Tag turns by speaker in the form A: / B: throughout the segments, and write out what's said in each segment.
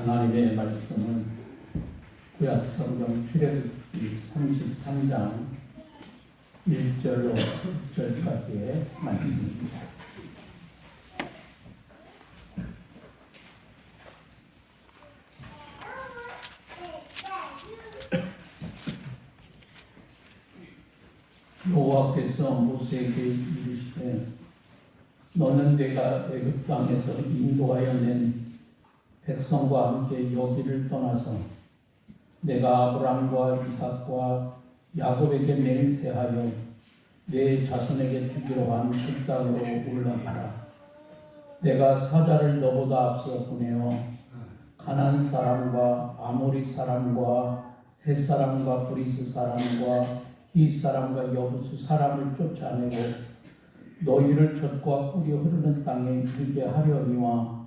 A: 하나님의 말씀은 구약 성경 출애굽기 33장 1절로 6절까지의 말씀입니다. 여호와께서 모세에게 이르시되 너는 내가 애굽 땅에서 인도하여 낸 백성과 함께 여기를 떠나서 내가 아브람과 이삭과 야곱에게 맹세하여 내 자손에게 주기로 한 그 땅으로 올라가라. 내가 사자를 너보다 앞서 보내어 가난 사람과 아모리 사람과 헷 사람과 브리스 사람과 히 사람과 여부수 사람을 쫓아내고 너희를 젖과 꿀이 흐르는 땅에 이르게 하려니와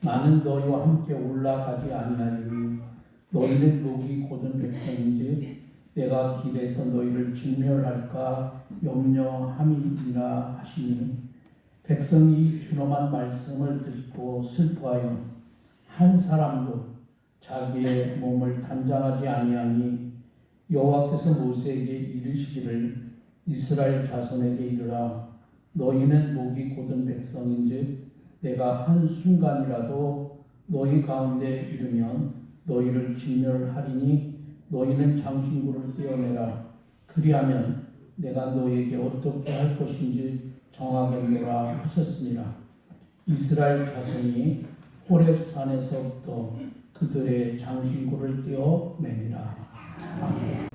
A: 나는 너희와 함께 올라가지 아니하리니 너희는 목이 고든 백성인지 내가 길에서 너희를 진멸할까 염려함이니라 하시니 백성이 준엄한 말씀을 듣고 슬퍼하여 한 사람도 자기의 몸을 단장하지 아니하니 여호와께서 모세에게 이르시기를 이스라엘 자손에게 이르라 너희는 목이 고든 백성인즉 내가 한 순간이라도 너희 가운데 이르면 너희를 진멸하리니 너희는 장신구를 떼어내라 그리하면 내가 너희에게 어떻게 할 것인지 정하겠노라 하셨습니다. 이스라엘 자손이 호렙산에서부터 그들의 장신구를 떼어내니라. 아멘.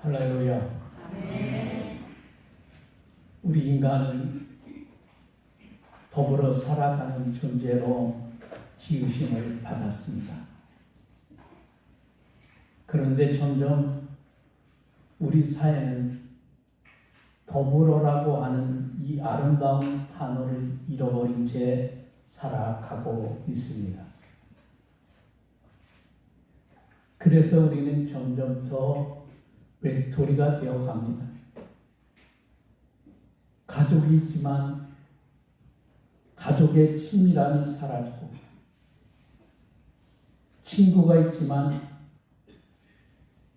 A: 할렐루야. 우리 인간은 더불어 살아가는 존재로 지으심을 받았습니다. 그런데 점점 우리 사회는 더불어라고 하는 이 아름다운 단어를 잃어버린 채 살아가고 있습니다. 그래서 우리는 점점 더 외톨이가 되어 갑니다. 가족이 있지만 가족의 친밀함이 사라지고 친구가 있지만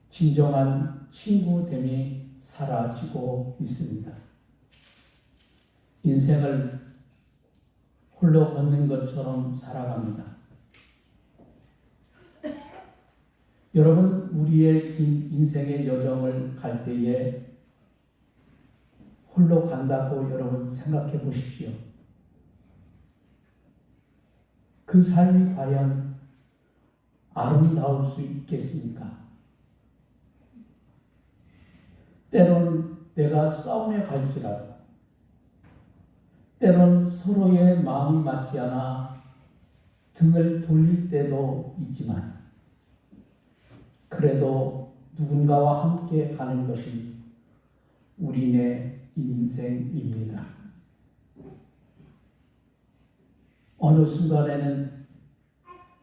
A: 진정한 친구됨이 사라지고 있습니다. 인생을 홀로 걷는 것처럼 살아갑니다. 여러분, 우리의 긴 인생의 여정을 갈 때에 홀로 간다고 여러분 생각해 보십시오. 그 삶이 과연 아름다울 수 있겠습니까? 때론 내가 싸움에 갈지라도, 때론 서로의 마음이 맞지 않아 등을 돌릴 때도 있지만, 그래도 누군가와 함께 가는 것이 우리네 인생입니다. 어느 순간에는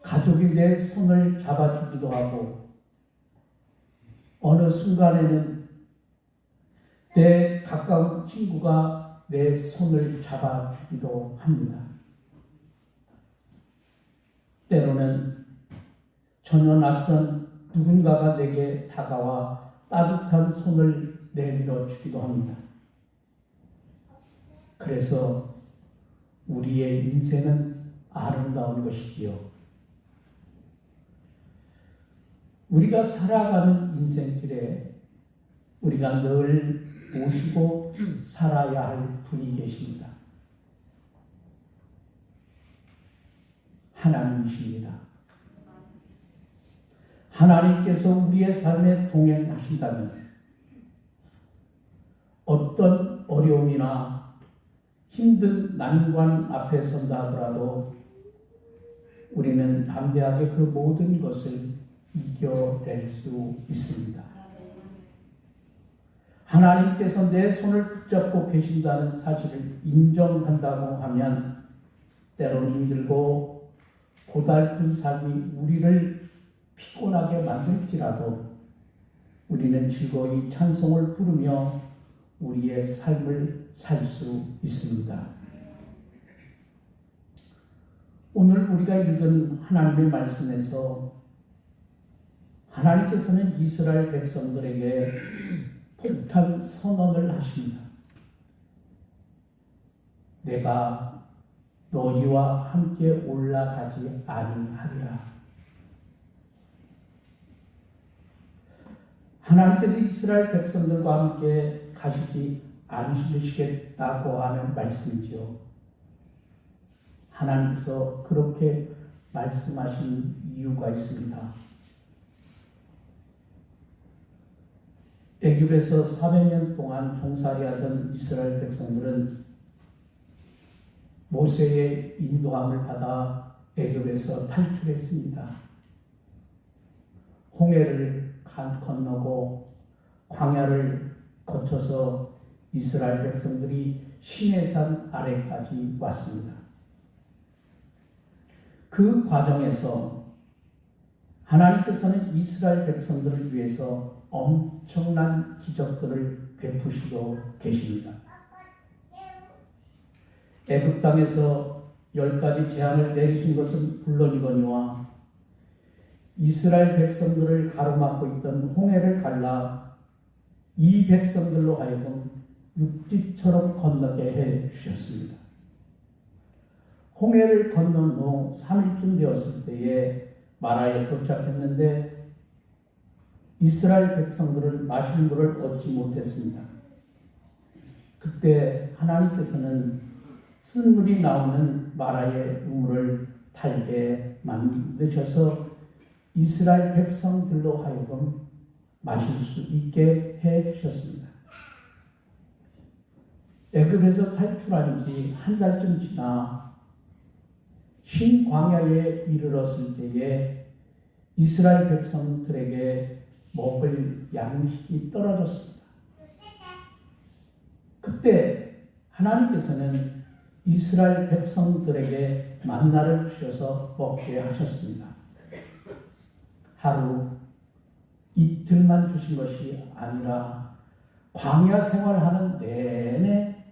A: 가족이 내 손을 잡아주기도 하고, 어느 순간에는 내 가까운 친구가 내 손을 잡아주기도 합니다. 때로는 전혀 낯선 누군가가 내게 다가와 따뜻한 손을 내밀어 주기도 합니다. 그래서 우리의 인생은 아름다운 것이지요. 우리가 살아가는 인생길에 우리가 늘 모시고 살아야 할 분이 계십니다. 하나님이십니다. 하나님께서 우리의 삶에 동행하신다면 어떤 어려움이나 힘든 난관 앞에 선다 하더라도 우리는 담대하게 그 모든 것을 이겨낼 수 있습니다. 하나님께서 내 손을 붙잡고 계신다는 사실을 인정한다고 하면 때로는 힘들고 고달픈 삶이 우리를 피곤하게 만들지라도 우리는 즐거이 찬송을 부르며 우리의 삶을 살 수 있습니다. 오늘 우리가 읽은 하나님의 말씀에서 하나님께서는 이스라엘 백성들에게 폭탄 선언을 하십니다. 내가 너희와 함께 올라가지 아니하리라. 하나님께서 이스라엘 백성들과 함께 가시지 않으시겠다고 하는 말씀이지요. 하나님께서 그렇게 말씀하신 이유가 있습니다. 애굽에서 400년 동안 종살이하던 이스라엘 백성들은 모세의 인도함을 받아 애굽에서 탈출했습니다. 홍해를 건너고 광야를 거쳐서 이스라엘 백성들이 시내산 아래까지 왔습니다. 그 과정에서 하나님께서는 이스라엘 백성들을 위해서 엄청난 기적들을 베푸시고 계십니다. 애굽 땅에서 열 가지 재앙을 내리신 것은 물론이거니와 이스라엘 백성들을 가로막고 있던 홍해를 갈라 이 백성들로 하여금 육지처럼 건너게 해 주셨습니다. 홍해를 건넌 후 3일쯤 되었을 때에 마라에 도착했는데 이스라엘 백성들은 마실 물을 얻지 못했습니다. 그때 하나님께서는 쓴 물이 나오는 마라의 우물을 달게 만드셔서 이스라엘 백성들로 하여금 마실 수 있게 해 주셨습니다. 애굽에서 탈출한 지 한 달쯤 지나 신광야에 이르렀을 때에 이스라엘 백성들에게 먹을 양식이 떨어졌습니다. 그때 하나님께서는 이스라엘 백성들에게 만나를 주셔서 먹게 하셨습니다. 하루 이틀만 주신 것이 아니라 광야 생활하는 내내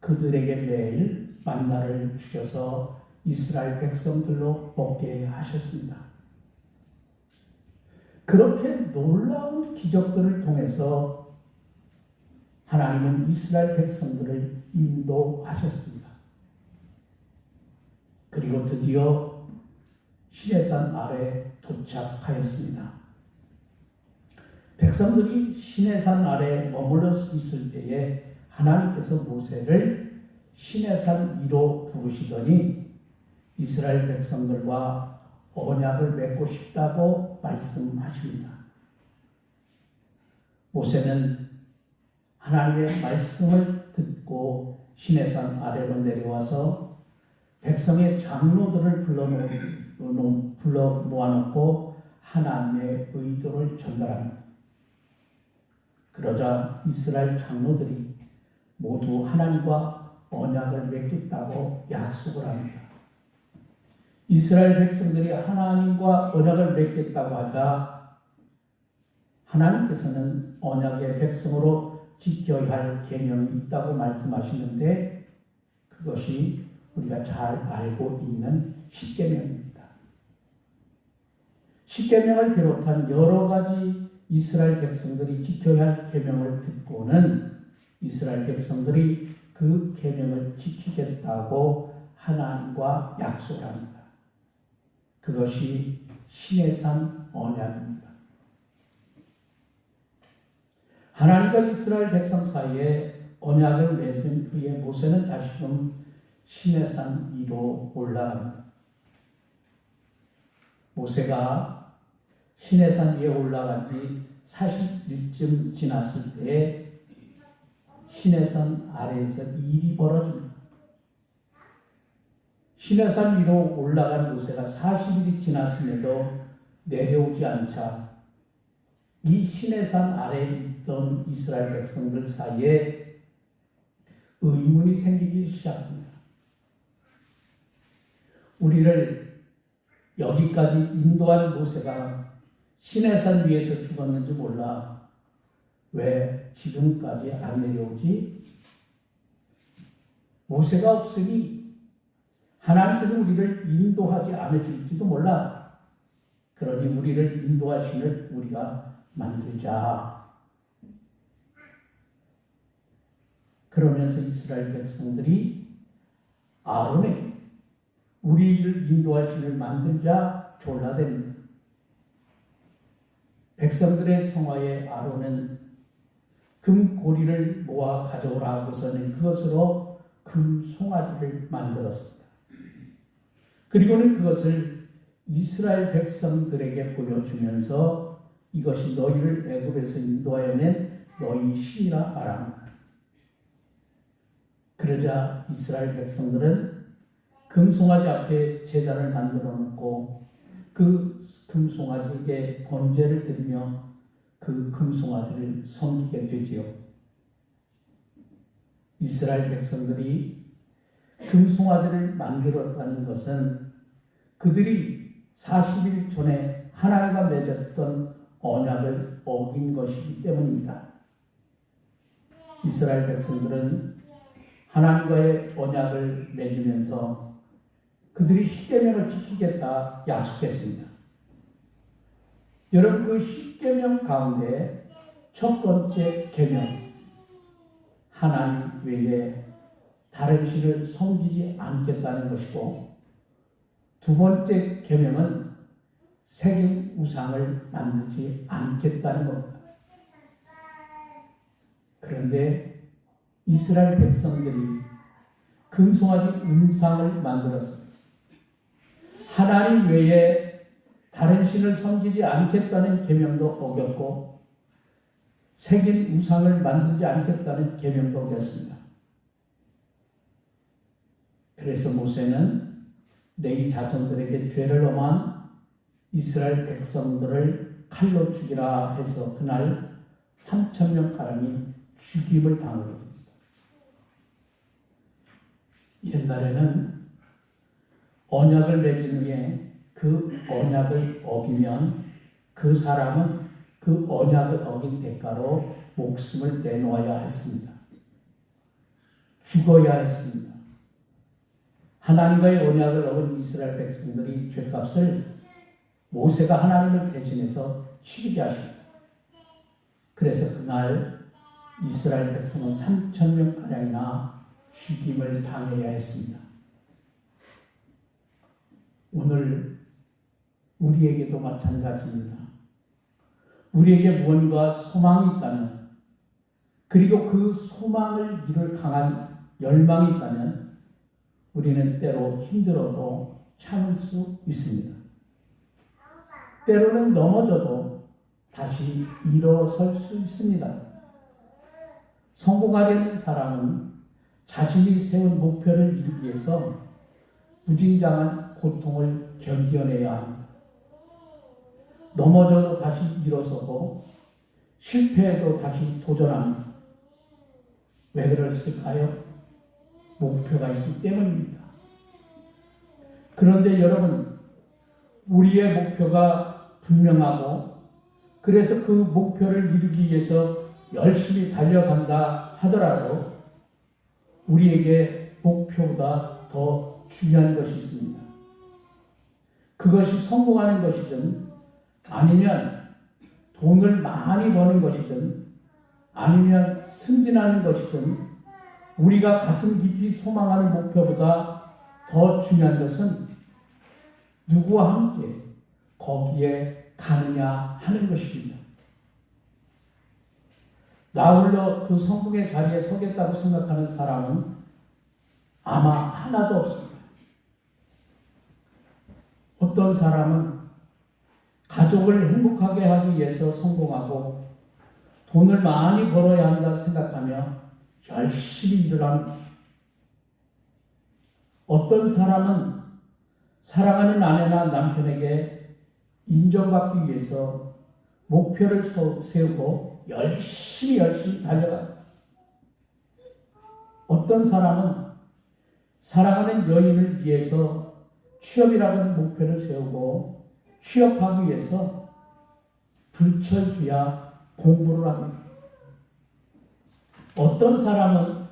A: 그들에게 매일 만나를 주셔서 이스라엘 백성들로 먹게 하셨습니다. 그렇게 놀라운 기적들을 통해서 하나님은 이스라엘 백성들을 인도하셨습니다. 그리고 드디어 시내산 아래 도착하였습니다. 백성들이 시내산 아래 머물러 있을 때에 하나님께서 모세를 시내산 위로 부르시더니 이스라엘 백성들과 언약을 맺고 싶다고 말씀하십니다. 모세는 하나님의 말씀을 듣고 시내산 아래로 내려와서 백성의 장로들을 불러 모아놓고 하나님의 의도를 전달합니다. 그러자 이스라엘 장로들이 모두 하나님과 언약을 맺겠다고 약속을 합니다. 이스라엘 백성들이 하나님과 언약을 맺겠다고 하자 하나님께서는 언약의 백성으로 지켜야 할 계명이 있다고 말씀하시는데 그것이 우리가 잘 알고 있는 십계명입니다. 십계명을 비롯한 여러 가지 이스라엘 백성들이 지켜야 할 계명을 듣고는 이스라엘 백성들이 그 계명을 지키겠다고 하나님과 약속합니다. 그것이 신의 산 언약입니다. 하나님과 이스라엘 백성 사이에 언약을 맺은 후에 모세는 다시금 신의 산 위로 올라갑니다. 모세가 신의 산 위에 올라간 지 40일쯤 지났을 때 신의 산 아래에서 일이 벌어집니다. 시내산 위로 올라간 모세가 40일이 지났음에도 내려오지 않자 이 시내산 아래에 있던 이스라엘 백성들 사이에 의문이 생기기 시작합니다. 우리를 여기까지 인도한 모세가 시내산 위에서 죽었는지 몰라 왜 지금까지 안 내려오지? 모세가 없으니 하나님께서 우리를 인도하지 않으실지도 몰라. 그러니 우리를 인도하시는 우리가 만들자. 그러면서 이스라엘 백성들이 아론에게 우리를 인도할 신을 만들자 졸라댑니다. 백성들의 성화에 아론은 금고리를 모아 가져오라 하고서는 그것으로 금 송아지를 만들었습니다. 그리고는 그것을 이스라엘 백성들에게 보여주면서 이것이 너희를 애굽에서 인도하여 낸 너희 신이라 말합니다. 그러자 이스라엘 백성들은 금송아지 앞에 제단을 만들어 놓고 그 금송아지에게 번제를 드리며 그 금송아지를 섬기게 되지요. 이스라엘 백성들이 금송아지를 만들었다는 것은 그들이 40일 전에 하나님과 맺었던 언약을 어긴 것이기 때문입니다. 이스라엘 백성들은 하나님과의 언약을 맺으면서 그들이 십계명을 지키겠다 약속했습니다. 여러분 그 십계명 가운데 첫 번째 계명 하나님 외에 다른 신을 섬기지 않겠다는 것이고 두 번째 계명은 세계 우상을 만들지 않겠다는 겁니다. 그런데 이스라엘 백성들이 금송아지 우상을 만들었습니다. 하나님 외에 다른 신을 섬기지 않겠다는 계명도 어겼고 새긴 우상을 만들지 않겠다는 계명도 어겼습니다. 그래서 모세는 레이 자손들에게 죄를 범한 이스라엘 백성들을 칼로 죽이라 해서 그날 3천 명 가량이 죽임을 당하게 됩니다. 옛날에는 언약을 맺은 후에 그 언약을 어기면 그 사람은 그 언약을 어긴 대가로 목숨을 내놓아야 했습니다. 죽어야 했습니다. 하나님과의 언약을 어긴 이스라엘 백성들이 죄값을 모세가 하나님을 대신해서 치르게 하십니다. 그래서 그날 이스라엘 백성은 3천 명 가량이나 죽임을 당해야 했습니다. 오늘 우리에게도 마찬가지입니다. 우리에게 무언가 소망이 있다면, 그리고 그 소망을 이룰 강한 열망이 있다면, 우리는 때로 힘들어도 참을 수 있습니다. 때로는 넘어져도 다시 일어설 수 있습니다. 성공하려는 사람은 자신이 세운 목표를 이루기 위해서 무진장한 고통을 견뎌내야 합니다. 넘어져도 다시 일어서고 실패해도 다시 도전합니다. 왜 그랬을까요? 목표가 있기 때문입니다. 그런데 여러분, 우리의 목표가 분명하고 그래서 그 목표를 이루기 위해서 열심히 달려간다 하더라도 우리에게 목표보다 더 중요한 것이 있습니다. 그것이 성공하는 것이든 아니면 돈을 많이 버는 것이든 아니면 승진하는 것이든 우리가 가슴 깊이 소망하는 목표보다 더 중요한 것은 누구와 함께 거기에 가느냐 하는 것입니다. 나 홀로 그 성공의 자리에 서겠다고 생각하는 사람은 아마 하나도 없습니다. 어떤 사람은 가족을 행복하게 하기 위해서 성공하고 돈을 많이 벌어야 한다 생각하며 열심히 일을 합니다. 어떤 사람은 사랑하는 아내나 남편에게 인정받기 위해서 목표를 세우고 열심히 열심히 달려갑니다. 어떤 사람은 사랑하는 여인을 위해서 취업이라는 목표를 세우고 취업하기 위해서 불철주야 공부를 합니다. 어떤 사람은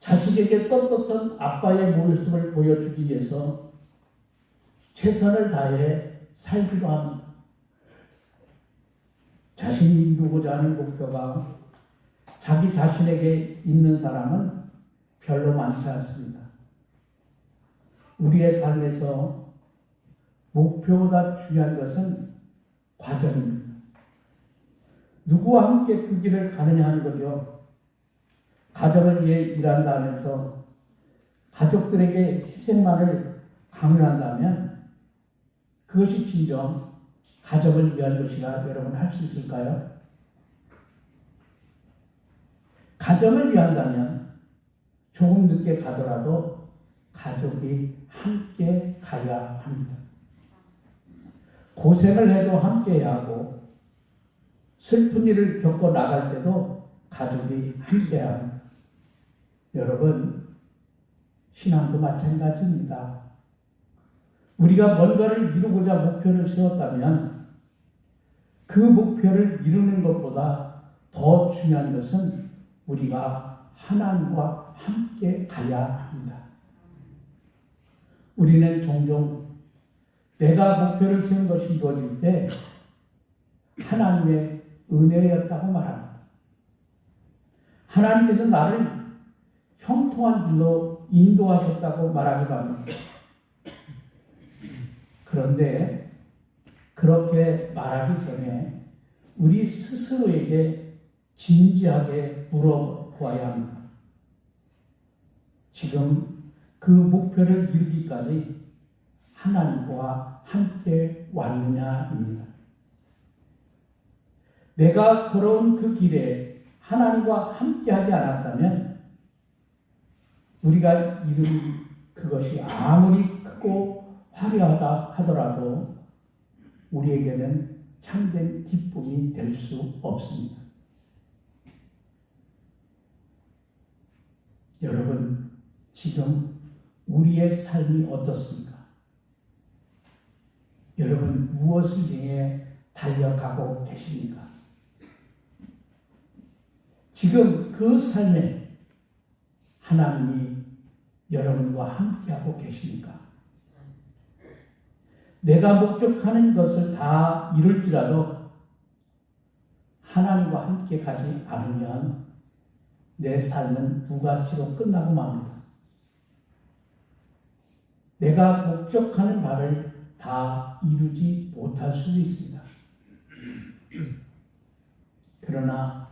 A: 자식에게 떳떳한 아빠의 모습을 보여주기 위해서 최선을 다해 살기도 합니다. 자신이 이루고자 하는 목표가 자기 자신에게 있는 사람은 별로 많지 않습니다. 우리의 삶에서 목표보다 중요한 것은 과정입니다. 누구와 함께 그 길을 가느냐 하는 거죠. 가정을 위해 일한다 하면서 가족들에게 희생만을 강요한다면 그것이 진정 가족을 위한 것이라 여러분 할 수 있을까요? 가정을 위한다면 조금 늦게 가더라도 가족이 함께 가야 합니다. 고생을 해도 함께 해야 하고 슬픈 일을 겪어 나갈 때도 가족이 함께 해야 합니다. 여러분, 신앙도 마찬가지입니다. 우리가 뭔가를 이루고자 목표를 세웠다면 그 목표를 이루는 것보다 더 중요한 것은 우리가 하나님과 함께 가야 합니다. 우리는 종종 내가 목표를 세운 것이 이루어질 때 하나님의 은혜였다고 말합니다. 하나님께서 나를 형통한 길로 인도하셨다고 말하기도 합니다. 그런데 그렇게 말하기 전에 우리 스스로에게 진지하게 물어보아야 합니다. 지금 그 목표를 이루기까지 하나님과 함께 왔느냐입니다. 내가 걸어온 그 길에 하나님과 함께 하지 않았다면 우리가 이룬 그것이 아무리 크고 화려하다 하더라도 우리에게는 참된 기쁨이 될 수 없습니다. 여러분, 지금 우리의 삶이 어떻습니까? 여러분, 무엇을 향해 달려가고 계십니까? 지금 그 삶에 하나님이 여러분과 함께하고 계십니까? 내가 목적하는 것을 다 이룰지라도 하나님과 함께 가지 않으면 내 삶은 무가치로 끝나고 맙니다. 내가 목적하는 바를 다 이루지 못할 수도 있습니다. 그러나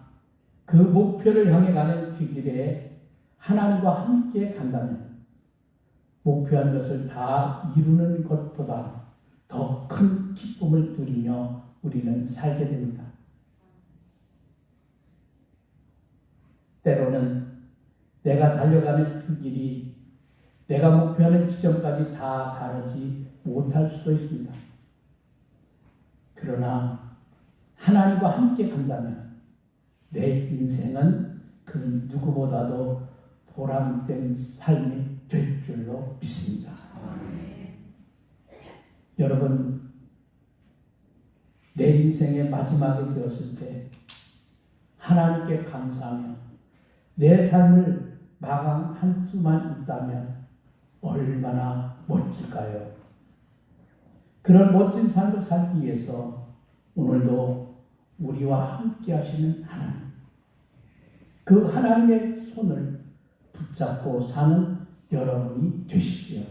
A: 그 목표를 향해 가는 그 길에 하나님과 함께 간다면 목표한 것을 다 이루는 것보다 더 큰 기쁨을 누리며 우리는 살게 됩니다. 때로는 내가 달려가는 그 길이 내가 목표하는 지점까지 다 다르지 못할 수도 있습니다. 그러나 하나님과 함께 간다면 내 인생은 그 누구보다도 보람된 삶이 될 줄로 믿습니다. 여러분, 내 인생의 마지막이 되었을 때 하나님께 감사하며 내 삶을 마감할 수만 있다면 얼마나 멋질까요? 그런 멋진 삶을 살기 위해서 오늘도 우리와 함께 하시는 하나님, 그 하나님의 손을 붙잡고 사는 여러분이 되십시오.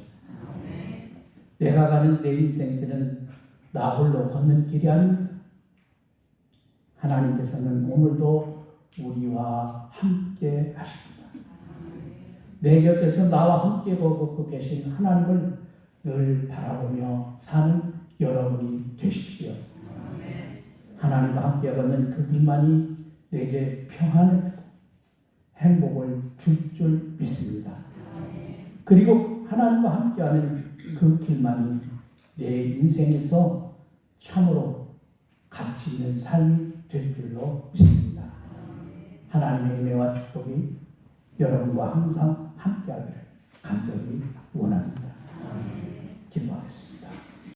A: 내가 가는 내 인생들은 나 홀로 걷는 길이 아닙니다. 하나님께서는 오늘도 우리와 함께 하십니다. 내 곁에서 나와 함께 걷고 계신 하나님을 늘 바라보며 사는 여러분이 되십시오. 하나님과 함께 걷는 그 길만이 내게 평안을 주고 행복을 줄 줄 믿습니다. 그리고 하나님과 함께하는 그 길만이 내 인생에서 참으로 가치 있는 삶이 될 줄로 믿습니다. 하나님의 은혜와 축복이 여러분과 항상 함께하기를 간절히 원합니다. 기도하겠습니다.